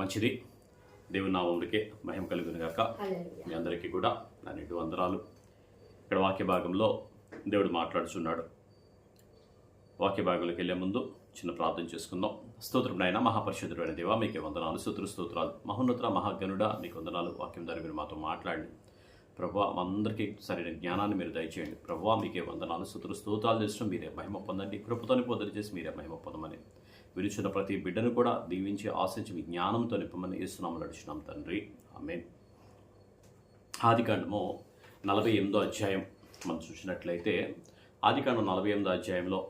మంచిది. దేవుని నామంకే మహిమ కలుగును గాక. మీ అందరికీ కూడా నా నిండు వందనాలు. ఇక్కడ వాక్య భాగంలో దేవుడు మాట్లాడుచున్నాడు. వాక్య భాగంలోకి వెళ్ళే ముందు చిన్న ప్రార్థన చేసుకుందాం. స్తోత్రం నాయన మహాపరిశుద్ధుడైన దేవా మీకే వందనాలు స్తోత్ర స్తోత్రాలు. మహోన్నత మహాగనుడ మీకు వందనాలు. వాక్యం ద్వారా మీరు మాతో మాట్లాడండి. ప్రభా మా అందరికీ సరైన జ్ఞానాన్ని మీరు దయచేయండి. ప్రభా మీకే వందనాలు స్తోత్ర స్తోత్రాలు చేసిన మీరే మహిమ పొందండి. కృపతోని పొందలు చేసి మీరే మహిమ పొందమని. విరుచున్న ప్రతి బిడ్డను కూడా దీవించి ఆశించి మీ జ్ఞానంతో నింపమని ఇస్తున్నాము నడుచున్నాం తండ్రి. ఆమె ఆదికాండము నలభై ఎనిమిదో అధ్యాయం. మనం చూసినట్లయితే ఆదికాండం నలభై ఎనిమిదో అధ్యాయంలో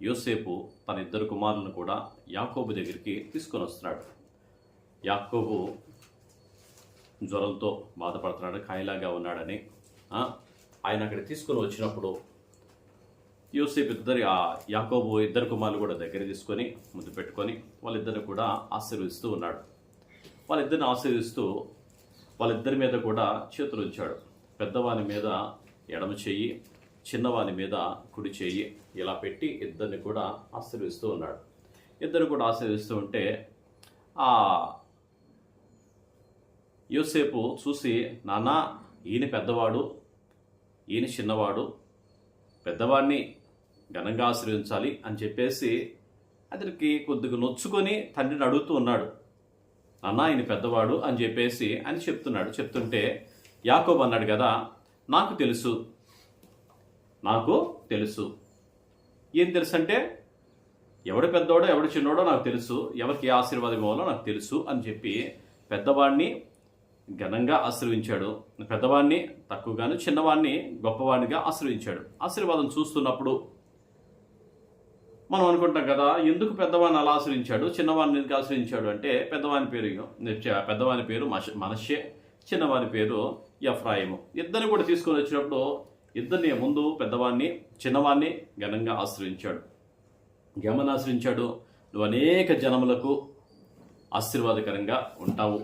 యోసేపు తన ఇద్దరు కుమారులను కూడా యాకోబు దగ్గరికి తీసుకొని వస్తున్నాడు. యాకోబు జ్వరంతో బాధపడుతున్నాడు కాయలాగా ఉన్నాడని. ఆయన అక్కడ తీసుకొని వచ్చినప్పుడు యోసేపు ఇద్దరి ఆ యాకోబు ఇద్దరు కుమారులు కూడా దగ్గర తీసుకొని ముందు పెట్టుకొని వాళ్ళిద్దరిని కూడా ఆశీర్వదిస్తూ ఉన్నాడు. వాళ్ళిద్దరిని ఆశీర్వదిస్తూ వాళ్ళిద్దరి మీద కూడా చేతులు ఉంచాడు. పెద్దవాని మీద ఎడమ చెయ్యి చిన్నవాని మీద కుడి చెయ్యి ఇలా పెట్టి ఇద్దరిని కూడా ఆశీర్వదిస్తూ ఉన్నాడు. ఇద్దరు కూడా ఆశీర్వదిస్తూ ఉంటే ఆ యోసేపు చూసి నాన్న ఈయన పెద్దవాడు ఈయన చిన్నవాడు పెద్దవాడిని ఘనంగా ఆశ్రయించాలి అని చెప్పేసి అతనికి కొద్దిగా నొచ్చుకొని తండ్రిని అడుగుతూ ఉన్నాడు. అన్న ఆయన పెద్దవాడు అని చెప్పేసి అని చెప్తున్నాడు. చెప్తుంటే యాకోబ్ అన్నాడు కదా నాకు తెలుసు నాకు తెలుసు. ఏం తెలుసు అంటే ఎవడు పెద్దవాడో ఎవడు చిన్నవాడో నాకు తెలుసు ఎవరికి ఏ ఆశీర్వాదం ఇవ్వాలో నాకు తెలుసు అని చెప్పి పెద్దవాడిని ఘనంగా ఆశీర్వించాడు పెద్దవాడిని తక్కువగాను చిన్నవాడిని గొప్పవాడినిగా ఆశీర్వించాడు ఆశీర్వాదం చూస్తున్నప్పుడు మనం అనుకుంటాం కదా ఎందుకు పెద్దవాడిని అలా ఆశ్రయించాడు? చిన్నవాడిని ఎందుకు ఆశ్రయించాడు అంటే పెద్దవాని పేరు పెద్దవాని పేరు మనషే చిన్నవాని పేరు ఎఫ్రాయిము. ఇద్దరిని కూడా తీసుకొని వచ్చినప్పుడు ఇద్దరిని ముందు పెద్దవాడిని చిన్నవాడిని ఘనంగా ఆశ్రయించాడు. గమని ఆశ్రయించాడు? నువ్వు అనేక జనములకు ఆశీర్వాదకరంగా ఉంటావు.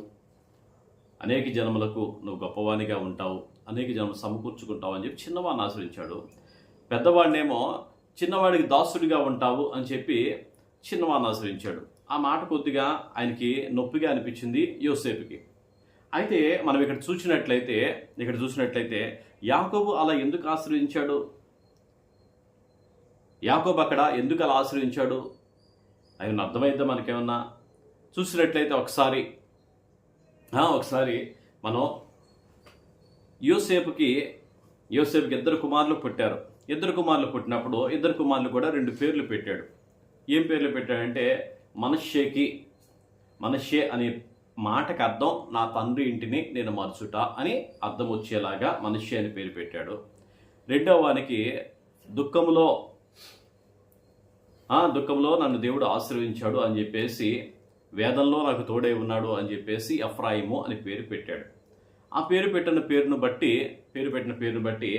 అనేక జనములకు నువ్వు గొప్పవానిగా ఉంటావు. అనేక జనం సమకూర్చుకుంటావు అని చెప్పి చిన్నవాడిని ఆశ్రయించాడు. పెద్దవాడినేమో చిన్నవాడికి దాసుడిగా ఉంటావు అని చెప్పి చిన్నవాడిని ఆశ్రయించాడు. ఆ మాట కొద్దిగా ఆయనకి నొప్పిగా అనిపించింది యోసేపుకి. అయితే మనం ఇక్కడ చూసినట్లయితే ఇక్కడ చూసినట్లయితే యాకోబు అలా ఎందుకు ఆశ్రయించాడు? యాకోబు అక్కడ ఎందుకు అలా ఆశ్రయించాడు? ఆయన అర్థమైద్దా మనకేమన్నా? చూసినట్లయితే ఒకసారి ఒకసారి మనం యోసేపుకి యోసేపుకి ఇద్దరు కుమారులు పుట్టారు. ఇద్దరు కుమారులు పుట్టినప్పుడు ఇద్దరు కుమారులు కూడా రెండు పేర్లు పెట్టాడు. ఏం పేర్లు పెట్టాడంటే మనషేకి మనషే అనే మాటకు అర్థం నా తండ్రి ఇంటిని నేను మరచుట అని అర్థం వచ్చేలాగా మనషే అని పేరు పెట్టాడు. రెండవ వానికి దుఃఖంలో దుఃఖంలో నన్ను దేవుడు ఆశీర్వించాడు అని చెప్పేసి వేదంలో నాకు తోడై ఉన్నాడు అని చెప్పేసి ఎఫ్రాయిము అని పేరు పెట్టాడు. ఆ పేరు పెట్టిన పేరును బట్టి పేరు పెట్టిన పేరును బట్టి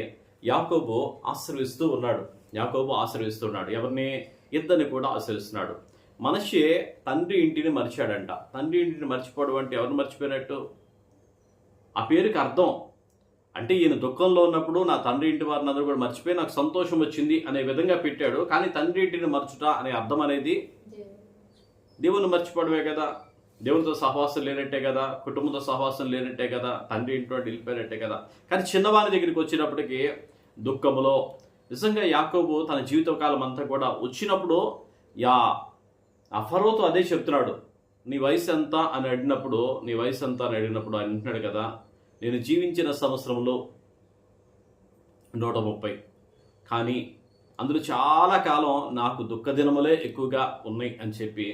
యాకోబు ఆశీర్విస్తూ ఉన్నాడు. యాకోబు ఆశీర్విస్తున్నాడు ఎవరిని? ఇద్దరిని కూడా ఆశీర్విస్తున్నాడు మనిషి తండ్రి ఇంటిని మరిచాడంట. తండ్రి ఇంటిని మర్చిపోవడం అంటే ఎవరిని మర్చిపోయినట్టు? ఆ పేరుకి అర్థం. అంటే ఈయన దుఃఖంలో ఉన్నప్పుడు నా తండ్రి ఇంటి వారిని అందరూ కూడా మర్చిపోయి నాకు సంతోషం వచ్చింది అనే విధంగా పెట్టాడు. కానీ తండ్రి ఇంటిని మరచుట అనే అర్థం అనేది దేవుని మర్చిపోవడమే కదా. దేవునితో సహవాసం లేనట్టే కదా కుటుంబంతో సహవాసం లేనట్టే కదా తండ్రి ఇంట్లో వెళ్ళిపోయినట్టే కదా. కానీ చిన్నవాని దగ్గరికి వచ్చినప్పటికీ దుఃఖములో నిజంగా యాకోబు తన జీవితకాలం అంతా కూడా వచ్చినప్పుడు యా అఫరోతో అదే చెప్తున్నాడు నీ వయసు ఎంత? అని అడిగినప్పుడు నీ వయసు ఎంత? అని అడిగినప్పుడు ఆయన అంటున్నాడు కదా నేను జీవించిన సంవత్సరంలో నూట ముప్పై. కానీ అందులో చాలా కాలం నాకు దుఃఖ దినములే ఎక్కువగా ఉన్నాయి అని చెప్పి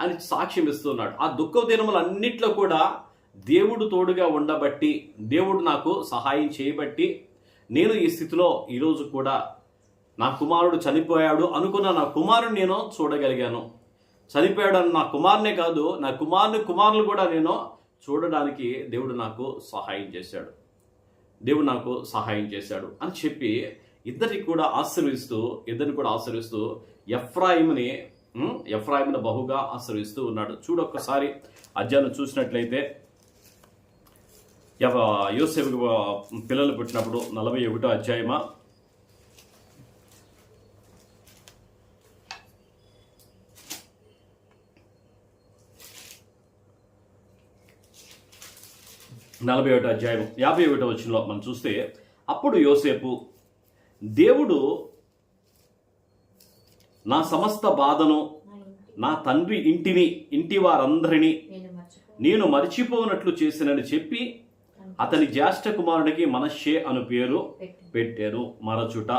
అని సాక్ష్యం ఇస్తున్నాడు. ఆ దుఃఖ దినములు అన్నిట్లో కూడా దేవుడు తోడుగా ఉండబట్టి దేవుడు నాకు సహాయం చేయబట్టి నేను ఈ స్థితిలో ఈరోజు కూడా నా కుమారుడు చనిపోయాడు అనుకున్న నా కుమారుడు నేను చూడగలిగాను. చనిపోయాడు అన్న నా కుమారునే కాదు నా కుమారుని కుమారులు కూడా నేను చూడడానికి దేవుడు నాకు సహాయం చేశాడు. దేవుడు నాకు సహాయం చేశాడు అని చెప్పి ఇద్దరికి కూడా ఆశీర్విస్తూ ఇద్దరిని కూడా ఆశీర్విస్తూ ఎఫ్రాయిమ్ని ఎఫ్రాయిమ్ను బహుగా ఆశ్రయిస్తూ ఉన్నాడు. చూడొక్కసారి అధ్యాయం చూసినట్లయితే యూసెఫ్ పిల్లలు పుట్టినప్పుడు నలభై ఒకటో అధ్యాయమా? నలభై ఒకటో అధ్యాయం యాభై ఒకటో వచ్చిన మనం చూస్తే అప్పుడు యోసేపు దేవుడు నా సమస్త బాధను నా తండ్రి ఇంటిని ఇంటి వారందరినీ నేను మర్చిపో నేను మరిచిపోనట్లు చేసినని చెప్పి అతని జ్యేష్ఠ కుమారుడికి మనషే అను పేరు పెట్టి పెట్టారు మరచుట.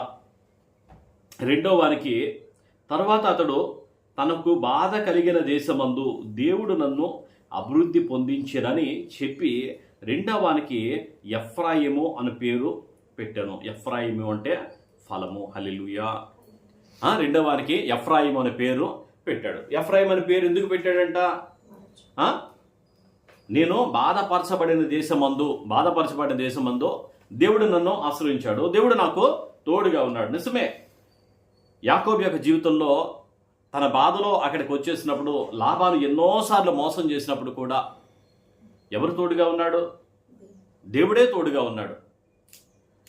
రెండో వారికి తర్వాత అతడు తనకు బాధ కలిగిన దేశమందు దేవుడు నన్ను అభివృద్ధి పొందించిరని చెప్పి రెండవ వానికి ఎఫ్రాయిము అను పేరు పెట్టాను. ఎఫ్రాయిము అంటే ఫలము. హలిలుయా రెండవ వానికి ఎఫ్రాయిం అనే పేరు పెట్టాడు. ఎఫ్రాయిం అనే పేరు ఎందుకు పెట్టాడంట? నేను బాధపరచబడిన దేశమందు బాధపరచబడిన దేశమందు దేవుడు నన్ను ఆశ్రయించాడు. దేవుడు నాకు తోడుగా ఉన్నాడు. నిజమే. యాకోబ్ యొక్క జీవితంలో తన బాధలో అక్కడికి వచ్చేసినప్పుడు లాభాలు ఎన్నోసార్లు మోసం చేసినప్పుడు కూడా ఎవరు తోడుగా ఉన్నాడు? దేవుడే తోడుగా ఉన్నాడు.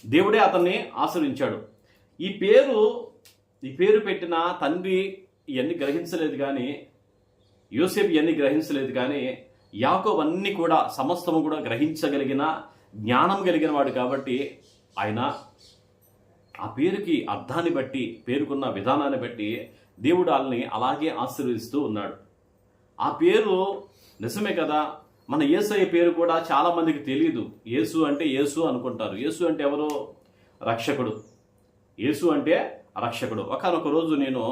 దేవుడే అతన్ని ఆశ్రయించాడు. ఈ పేరు ఈ పేరు పెట్టిన తండ్రి ఇవన్నీ గ్రహించలేదు కానీ యోసేపు ఇవన్నీ గ్రహించలేదు కానీ యాకోబ్ కూడా సమస్తము కూడా గ్రహించగలిగిన జ్ఞానం కలిగిన వాడు కాబట్టి ఆయన ఆ పేరుకి అర్థాన్ని బట్టి పేరుకున్న విధానాన్ని బట్టి దేవుడు వాళ్ళని అలాగే ఆశీర్వదిస్తూ ఉన్నాడు. ఆ పేరు నిజమే కదా? మన యేసయ్య పేరు కూడా చాలామందికి తెలియదు యేసు అంటే యేసు అనుకుంటారు. యేసు అంటే ఎవరు? రక్షకుడు. యేసు అంటే రక్షకుడు. ఒకనొక రోజు నేను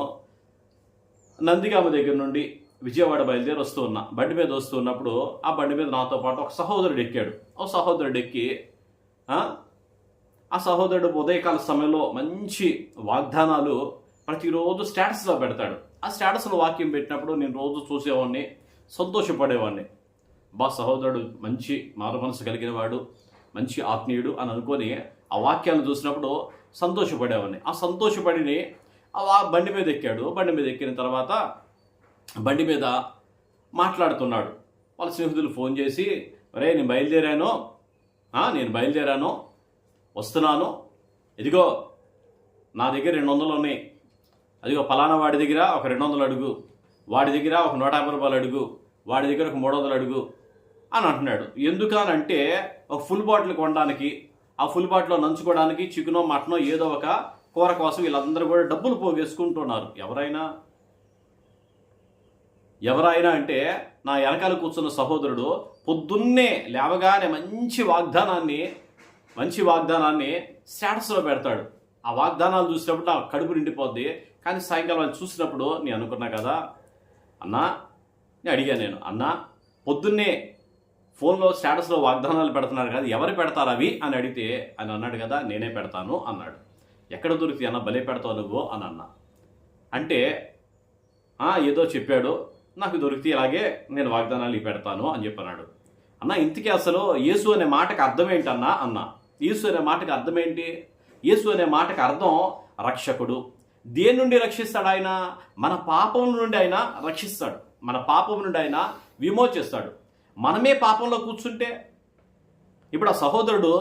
నందిగామ దగ్గర నుండి విజయవాడ బయలుదేరి వస్తూ ఉన్నా. బండి మీద వస్తూ ఉన్నప్పుడు ఆ బండి మీద నాతో పాటు ఒక సహోదరుడు ఎక్కాడు. ఓ సహోదరుడు ఎక్కి ఆ, ఆ సహోదరుడు ఉదయకాల సమయంలో మంచి వాగ్దానాలు ప్రతిరోజు స్టేటస్లో పెడతాడు. ఆ స్టేటస్లో వాక్యం పెట్టినప్పుడు నేను రోజు చూసేవాడిని సంతోషపడేవాడిని. బా సహోదరుడు మంచి మారు మనసు కలిగిన వాడు మంచి ఆత్మీయుడు అని అనుకొని ఆ వాక్యాలను చూసినప్పుడు సంతోషపడేవాడిని. ఆ సంతోషపడిని ఆ వా- బండి మీద ఎక్కాడు. బండి మీద ఎక్కిన తర్వాత బండి మీద మాట్లాడుతున్నాడు. వాళ్ళ స్నేహితులు ఫోన్ చేసి రే నేను బయలుదేరాను. నేను బయలుదేరాను. వస్తున్నాను. ఇదిగో నా దగ్గర రెండు వందలు ఉన్నాయి. అదిగో పలానా వాడి దగ్గర ఒక రెండు వందలు అడుగు. వాడి దగ్గర ఒక నూట యాభై రూపాయలు అడుగు. వాడి దగ్గర ఒక మూడు వందలు అడుగు. అని అంటున్నాడు. ఎందుకనంటే ఒక ఫుల్ బాటిల్ కొనడానికి ఆ ఫుల్ బాట్లో నంచుకోవడానికి చికెనో మటనో ఏదో ఒక కూర కోసం వీళ్ళందరూ కూడా డబ్బులు పోగేసుకుంటున్నారు. ఎవరైనా? ఎవరైనా అంటే నా వెనకాల కూర్చున్న సహోదరుడు పొద్దున్నే లేవగానే మంచి వాగ్దానాన్ని మంచి వాగ్దానాన్ని స్టేటస్లో పెడతాడు. ఆ వాగ్దానాలు చూసినప్పుడు నా కడుపు నిండిపోద్ది. కానీ సాయంకాలం చూసినప్పుడు నేను అనుకున్నా కదా? అన్నా నేను అడిగాను నేను అన్నా పొద్దున్నే ఫోన్లో స్టేటస్లో వాగ్దానాలు పెడుతున్నారు కదా ఎవరు పెడతారు అవి? అని అడిగితే అని అన్నాడు కదా నేనే పెడతాను అన్నాడు. ఎక్కడ దొరికితే అన్న భలే పెడతావు నువ్వు? అని అన్న. అంటే ఏదో చెప్పాడు నాకు దొరికితే ఇలాగే నేను వాగ్దానాలు పెడతాను అని చెప్పన్నాడు. అన్న ఇంతకీ అసలు యేసు అనే మాటకు అర్థం ఏంటన్నా? అన్న. యేసు అనే మాటకి అర్థం ఏంటి? యేసు అనే మాటకు అర్థం రక్షకుడు. దేని నుండి రక్షిస్తాడు ఆయన? మన పాపం నుండి ఆయన రక్షిస్తాడు. మన పాపం నుండి ఆయన విమోచిస్తాడు. మనమే పాపంలో కూర్చుంటే ఇప్పుడు ఆ సహోదరుడు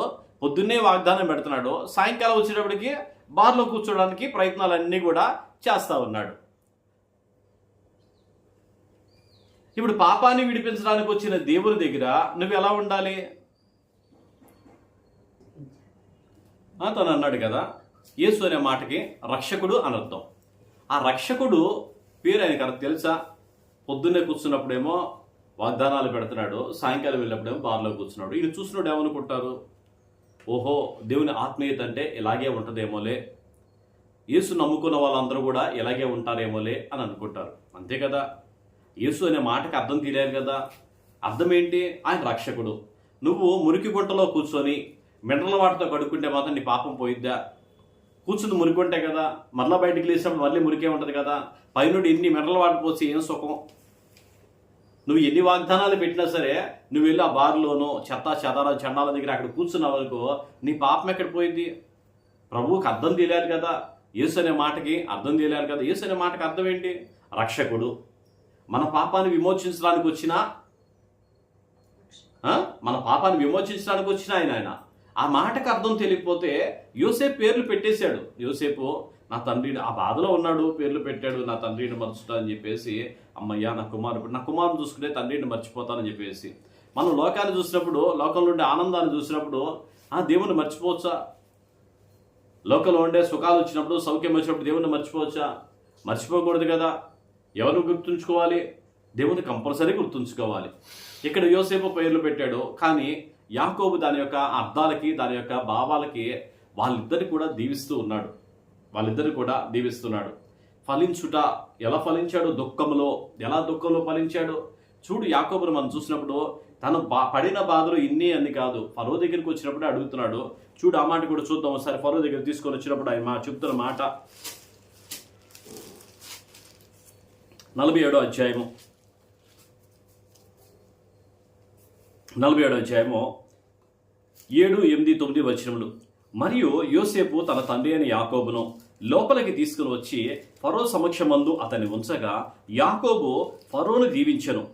పొద్దున్నే వాగ్దానం పెడుతున్నాడు సాయంకాలం వచ్చేటప్పటికి బార్లో కూర్చోడానికి ప్రయత్నాలన్నీ కూడా చేస్తూ ఉన్నాడు. ఇప్పుడు పాపాన్ని విడిపించడానికి వచ్చిన దేవుని దగ్గర నువ్వు ఎలా ఉండాలి? ఆ, తను అన్నాడు కదా యేసు అనే మాటకి రక్షకుడు అనర్థం ఆ రక్షకుడు పేరు ఆయన కదా తెలుసా? పొద్దున్నే కూర్చున్నప్పుడేమో వాగ్దానాలు పెడుతున్నాడు. సాయంకాలం వెళ్ళినప్పుడేమో బార్లో కూర్చున్నాడు. ఇది చూసినప్పుడు ఏమనుకుంటారు? ఓహో దేవుని ఆత్మీయత అంటే ఇలాగే ఉంటుందేమోలే. యేసు నమ్ముకున్న వాళ్ళందరూ కూడా ఇలాగే ఉంటారేమోలే అని అనుకుంటారు. అంతే కదా? యేసు అనే మాటకి అర్థం తెలియాలి కదా? అర్థం ఏంటి ఆయన రక్షకుడు. నువ్వు మురికి గుంటలో కూర్చొని మినరల్ వాటితో కడుక్కుంటే మాత్రం నీ పాపం పోయిద్దా? కూర్చుని మురికి ఉంటాయి కదా? మరలా బయటికి లేచినప్పుడు మళ్ళీ మురికే ఉంటుంది కదా? పైనుడు ఎన్ని మినరల్ వాటర్ పోసి ఏం సుఖం? నువ్వు ఎన్ని వాగ్దానాలు పెట్టినా సరే నువ్వు వెళ్ళి ఆ బార్లోనో చెత్త చెదార చండాల దగ్గర అక్కడ కూర్చున్నావు అనుకో నీ పాపం ఎక్కడ పోయింది? ప్రభువుకి అర్థం తెలియాలి కదా. యేసు అనే మాటకి అర్థం తెలియాలి కదా. యేసు అనే మాటకి అర్థం ఏంటి? రక్షకుడు. మన పాపాన్ని విమోచించడానికి వచ్చిన మన పాపాన్ని విమోచించడానికి వచ్చిన ఆయన ఆయన. ఆ మాటకు అర్థం తెలియకపోతే యోసేపు పేర్లు పెట్టేశాడు. యోసేపు నా తండ్రిని ఆ బాధలో ఉన్నాడు పేర్లు పెట్టాడు నా తండ్రిని మర్చుతా అని చెప్పేసి అమ్మయ్య నా కుమారుడు నా కుమారుని చూసుకునే తండ్రిని మర్చిపోతానని చెప్పేసి. మనం లోకాన్ని చూసినప్పుడు లోకంలో ఉండే ఆనందాన్ని చూసినప్పుడు ఆ దేవుని మర్చిపోవచ్చా? లోకంలో ఉండే సుఖాలు వచ్చినప్పుడు సౌఖ్యం వచ్చినప్పుడు దేవుని మర్చిపోవచ్చా? మర్చిపోకూడదు కదా. ఎవరు గుర్తుంచుకోవాలి? దేవుని కంపల్సరీ గుర్తుంచుకోవాలి. ఇక్కడ యోసేపు పేర్లు పెట్టాడు కానీ యాకోబు దాని యొక్క అర్థాలకి దాని యొక్క భావాలకి వాళ్ళిద్దరు కూడా దీవిస్తూ ఉన్నాడు. వాళ్ళిద్దరు కూడా దీవిస్తున్నాడు. ఫలించుట ఎలా ఫలించాడు? దుఃఖంలో ఎలా దుఃఖంలో ఫలించాడు? చూడు యాకోబును మనం చూసినప్పుడు తను బా పడిన బాధలు ఇన్ని అని కాదు. ఫరో దగ్గరికి వచ్చినప్పుడు అడుగుతున్నాడు. చూడు ఆ మాట కూడా చూద్దాం ఒకసారి. ఫరో దగ్గర తీసుకొని వచ్చినప్పుడు ఆయన మా చెప్తున్న మాట. నలభై ఏడో అధ్యాయము. నలభై ఏడో అధ్యాయము. ఏడు ఎనిమిది తొమ్మిది వచనములు. మరియు యోసేపు తన తండ్రి అయిన యాకోబును లోపలికి తీసుకుని వచ్చి ఫరో సమక్షమందు అతన్ని ఉంచగా యాకోబు ఫరోను దీవించను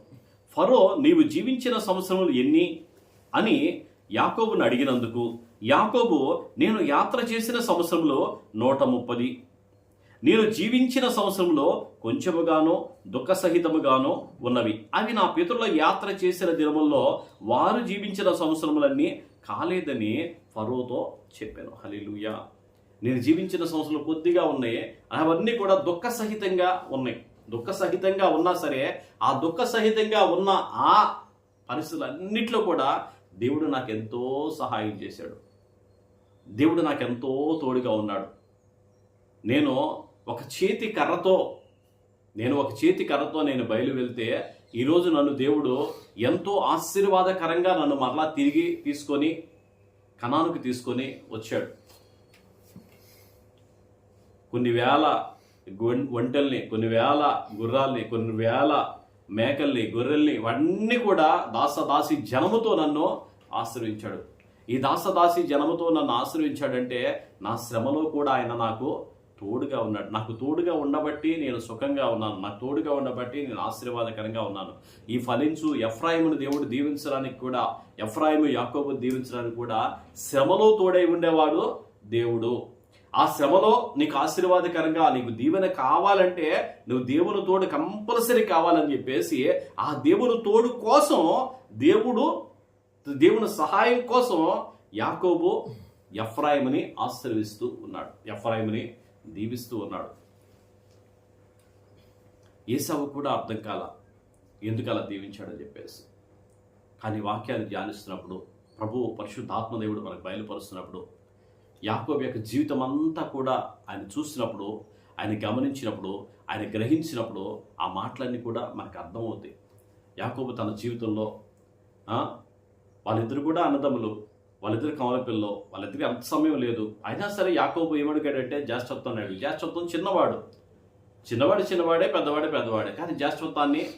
ఫరో నీవు జీవించిన సంవత్సరములు ఎన్ని? అని యాకోబును అడిగినందుకు యాకోబు నేను యాత్ర చేసిన సంవత్సరంలో నూట ముప్పది. నేను జీవించిన సంవత్సరంలో కొంచెముగానో దుఃఖసహితముగానో ఉన్నవి. అవి నా పితరుల యాత్ర చేసిన దినముల్లో వారు జీవించిన సంవత్సరములన్నీ కాలేదని ఫరోతో చెప్పాను. హలిలుయా నేను జీవించిన సంవత్సరాలు కొద్దిగా ఉన్నాయి. అవన్నీ కూడా దుఃఖ సహితంగా ఉన్నాయి. దుఃఖ సహితంగా ఉన్నా సరే ఆ దుఃఖ సహితంగా ఉన్న ఆ పరిస్థితులన్నిట్లో కూడా దేవుడు నాకు ఎంతో సహాయం చేశాడు. దేవుడు నాకు ఎంతో తోడుగా ఉన్నాడు. నేను ఒక చేతి కర్రతో నేను ఒక చేతి కర్రతో నేను బయలు వెళ్తే ఈరోజు నన్ను దేవుడు ఎంతో ఆశీర్వాదకరంగా నన్ను మరలా తిరిగి తీసుకొని కణానికి తీసుకొని వచ్చాడు. కొన్ని వేల గొం- ఒంటెల్ని కొన్ని వేల గుర్రాల్ని కొన్ని వేల మేకల్ని గొర్రెల్ని ఇవన్నీ కూడా దాసదాసి జనముతో నన్ను ఆశ్రయించాడు. ఈ దాసదాసి జనముతో నన్ను ఆశ్రయించాడంటే నా శ్రమలో కూడా ఆయన నాకు తోడుగా ఉన్నాడు. నాకు తోడుగా ఉండబట్టి నేను సుఖంగా ఉన్నాను. నాకు తోడుగా ఉండబట్టి నేను ఆశీర్వాదకరంగా ఉన్నాను. ఈ ఫలించు ఎఫ్రాయిమును దేవుడు దీవించడానికి కూడా ఎఫ్రాయిము యాకోబు దీవించడానికి కూడా శ్రమలో తోడై ఉండేవాడు దేవుడు. ఆ శ్రమలో నీకు ఆశీర్వాదకరంగా నీకు దీవెన కావాలంటే నువ్వు దేవుని తోడు కంపల్సరీ కావాలని చెప్పేసి ఆ దేవుని తోడు కోసం దేవుడు దేవుని సహాయం కోసం యాకోబు ఎఫ్రాయిముని ఆశీర్విస్తూ ఉన్నాడు. ఎఫ్రాయిముని దీవిస్తూ ఉన్నాడు. ఏసావు కూడా అర్థం కాల ఎందుకు అలా దీవించాడని చెప్పేసి. కానీ వాక్యాన్ని ధ్యానిస్తున్నప్పుడు ప్రభు పరిశుద్ధాత్మదేవుడు మనకు బయలుపరుస్తున్నప్పుడు యాకోబు యొక్క జీవితం అంతా కూడా ఆయన చూసినప్పుడు ఆయన గమనించినప్పుడు ఆయన గ్రహించినప్పుడు ఆ మాటలన్నీ కూడా మనకు అర్థమవుతాయి. యాకోబు తన జీవితంలో వాళ్ళిద్దరు కూడా అన్నదమ్ములు వాళ్ళిద్దరు కమల పిల్లలు వాళ్ళిద్దరికి అంత సమయం లేదు. అయినా సరే యాకోబు ఏమడిగాడంటే జ్యేష్ఠత్వం అన్నాడు. జ్యేష్ఠత్వం చిన్నవాడు. చిన్నవాడు చిన్నవాడే పెద్దవాడే పెద్దవాడే. కానీ జ్యేష్ఠత్వాన్ని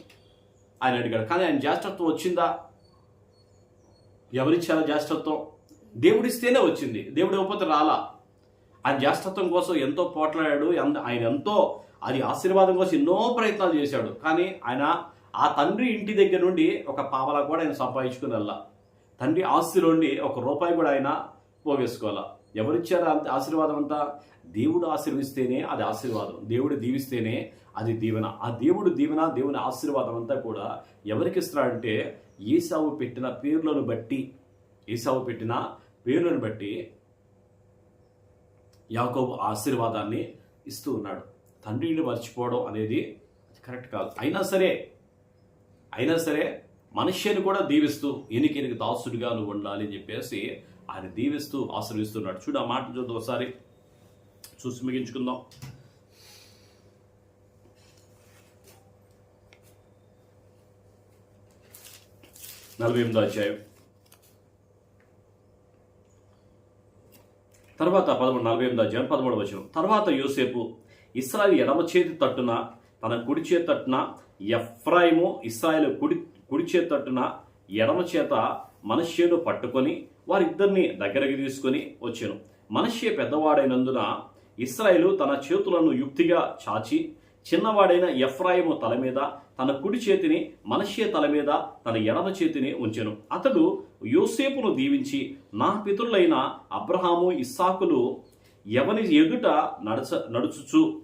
ఆయన అడిగాడు. కానీ ఆయన జ్యేష్ఠత్వం వచ్చిందా? ఎవరిచ్చారా జ్యేష్ఠత్వం? దేవుడిస్తేనే వచ్చింది. దేవుడు ఇవ్వకపోతే రాలా. ఆయన జ్యేష్ఠత్వం కోసం ఎంతో పోట్లాడాడు. ఎంత- ఆయన ఎంతో అది ఆశీర్వాదం కోసం ఎన్నో ప్రయత్నాలు చేశాడు. కానీ ఆయన ఆ తండ్రి ఇంటి దగ్గర నుండి ఒక పావలా కూడా ఆయన సంపాదించుకుని వెళ్ళా తండ్రి ఆస్తిలోండి ఒక రూపాయి కూడా ఆయన పోగేసుకోవాలా. ఎవరిచ్చారు అంత ఆశీర్వాదం అంతా? దేవుడు ఆశీర్విస్తేనే అది ఆశీర్వాదం. దేవుడు దీవిస్తేనే అది దీవెన. ఆ దేవుడు దీవెన దేవుని ఆశీర్వాదం అంతా కూడా ఎవరికి ఇస్తారంటే ఏసావు పెట్టిన పేర్లను బట్టి ఏసావు పెట్టిన పేర్లను బట్టి యాకోబు ఆశీర్వాదాన్ని ఇస్తూ ఉన్నాడు. తండ్రిని మర్చిపోవడం అనేది కరెక్ట్ కాదు. అయినా సరే అయినా సరే మనిషిని కూడా దీవిస్తూ ఈయనకి ఈయనకి దాసుడిగా నువ్వు ఉండాలి అని చెప్పేసి ఆయన దీవిస్తూ ఆశ్రయిస్తున్నాడు చూడు ఆ మాట చూద్దాం ఒకసారి. చూసి మిగించుకుందాం. నలభై ఎనిమిదో అధ్యాయం. తర్వాత పదమూడు నలభై ఎనిమిది అధ్యాయం పదమూడు వచనం. తర్వాత యోసేపు ఇస్రాయల్ ఎడమ చేతి తట్టున తన కుడి చేతి తట్టున ఎఫ్రాయిము ఇస్రాయల్ కుడి కుడి చేతి తట్టున ఎడమ చేత మనష్యను పట్టుకొని వారిద్దరిని దగ్గరికి తీసుకొని వచ్చాను. మనష్య పెద్దవాడైనందున ఇస్రాయేలు తన చేతులను యుక్తిగా చాచి చిన్నవాడైన ఎఫ్రాయిము తల మీద తన కుడి చేతిని మనష్య తల మీద తన ఎడమ చేతిని ఉంచెను. అతడు యోసేపును దీవించి నా పితరులైన అబ్రహాము ఇస్సాకులు ఎవని ఎదుట నడచ నడుచుచు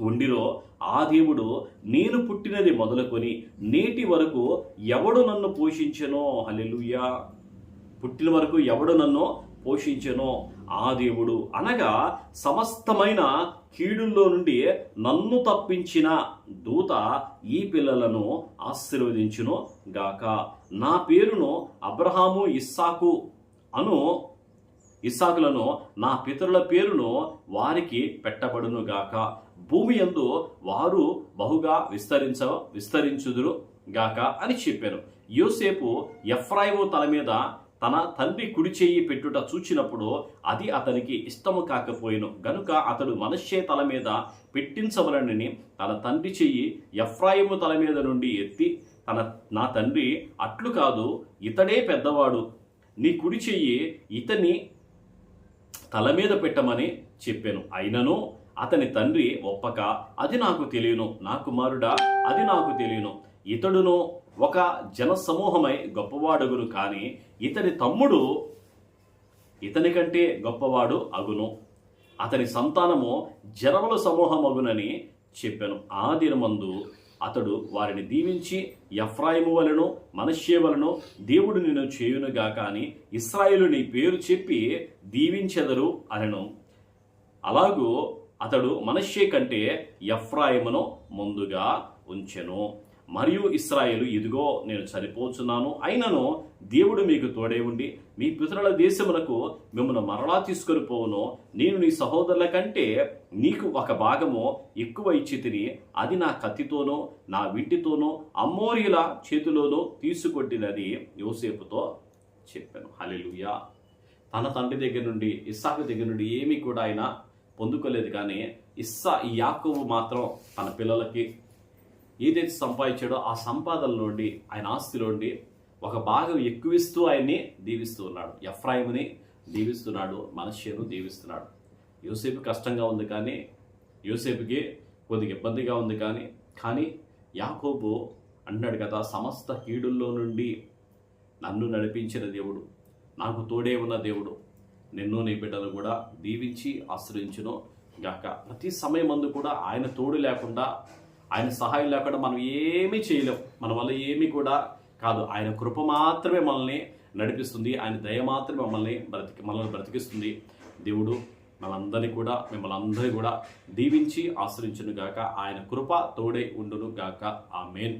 ఉండిరో ఆ దేవుడు నేను పుట్టినది మొదలుకొని నేటి వరకు ఎవడు నన్ను పోషించెనో? హల్లెలూయా. పుట్టిన వరకు ఎవడు నన్ను పోషించెనో? ఆ దేవుడు. అనగా సమస్తమైన కీడుల్లో నుండి నన్ను తప్పించిన దూత ఈ పిల్లలను ఆశీర్వదించును గాక నా పేరును అబ్రహాము ఇస్సాకు అను ఇస్సాకులను నా పితరుల పేరును వారికి పెట్టబడును గాక భూమి యందు వారు బహుగా విస్తరించ విస్తరించుదురు గాక అని చెప్పాను. యోసేపు ఎఫ్రాయిము తల మీద తన తండ్రి కుడి చెయ్యి పెట్టుట చూచినప్పుడు అది అతనికి ఇష్టము కాకపోయిను. గనుక అతడు మనశ్శే తల మీద పెట్టించవలనని తన తండ్రి చెయ్యి ఎఫ్రాయిము తల మీద నుండి ఎత్తి తన నా తండ్రి అట్లు కాదు ఇతడే పెద్దవాడు. నీ కుడి చెయ్యి ఇతని తల మీద పెట్టమని చెప్పాను. అయినను అతని తండ్రి ఒప్పక అది నాకు తెలియను. నా కుమారుడా అది నాకు తెలియను. ఇతడును ఒక జనసమూహమై గొప్పవాడగును కానీ ఇతని తమ్ముడు ఇతని కంటే గొప్పవాడు అగును. అతని సంతానము జనముల సమూహమగునని చెప్పాను. ఆ దినమందు అతడు వారిని దీవించి ఎఫ్రాయిము వలను మనష్యే వలను దేవుడు నేను చేయునుగా కానీ ఇస్రాయిలు నీ పేరు చెప్పి దీవించెదరు అనను. అలాగూ అతడు మనష్యే కంటే ఎఫ్రాయిమును ముందుగా ఉంచెను. మరియు ఇస్రాయేలు ఇదిగో నేను చనిపోచున్నాను అయినను దేవుడు మీకు తోడే ఉండి మీ పితరుల దేశమునకు మిమ్మల్ని మరలా తీసుకొని పోవును. నేను నీ సహోదరుల కంటే నీకు ఒక భాగము ఎక్కువ ఇచ్చి తిని అది నా కత్తితోనో నా వింటితోనో అమ్మోరియుల చేతిలోనో తీసుకొట్టినది యోసేపుతో చెప్పాను. హలెలుయా తన తండ్రి దగ్గర నుండి ఇస్సాకు దగ్గర నుండి ఏమీ కూడా ఆయన పొందుకోలేదు. కానీ ఇస్సా ఈ యాకోబు మాత్రం తన పిల్లలకి ఏదైతే సంపాదించాడో ఆ సంపాదనలోండి ఆయన ఆస్తిలోండి ఒక భాగం ఎక్కువిస్తూ ఆయన్ని దీవిస్తూ ఉన్నాడు. ఎఫ్రాయిముని దీవిస్తున్నాడు మనష్యను దీవిస్తున్నాడు. యోసేపు కష్టంగా ఉంది కానీ యోసేపుకి కొద్దిగా ఇబ్బందిగా ఉంది కానీ కానీ యాకోబు అన్నాడు కదా సమస్త కీడుల్లో నుండి నన్ను నడిపించిన దేవుడు నాకు తోడే ఉన్న దేవుడు నిన్ను నీ బిడ్డను కూడా దీవించి ఆశ్రయించును గాక. ప్రతి సమయం అందు కూడా ఆయన తోడు లేకుండా ఆయన సహాయం లేకుండా మనం ఏమీ చేయలేం. మన వల్ల ఏమీ కూడా కాదు ఆయన కృప మాత్రమే మనల్ని నడిపిస్తుంది ఆయన దయ మాత్రమే మమ్మల్ని బ్రతికి మనల్ని బ్రతికిస్తుంది. దేవుడు మనందరినీ కూడా మిమ్మల్ని అందరినీ కూడా దీవించి ఆశ్రయించును గాక ఆయన కృప తోడే ఉండును గాక. ఆ మెయిన్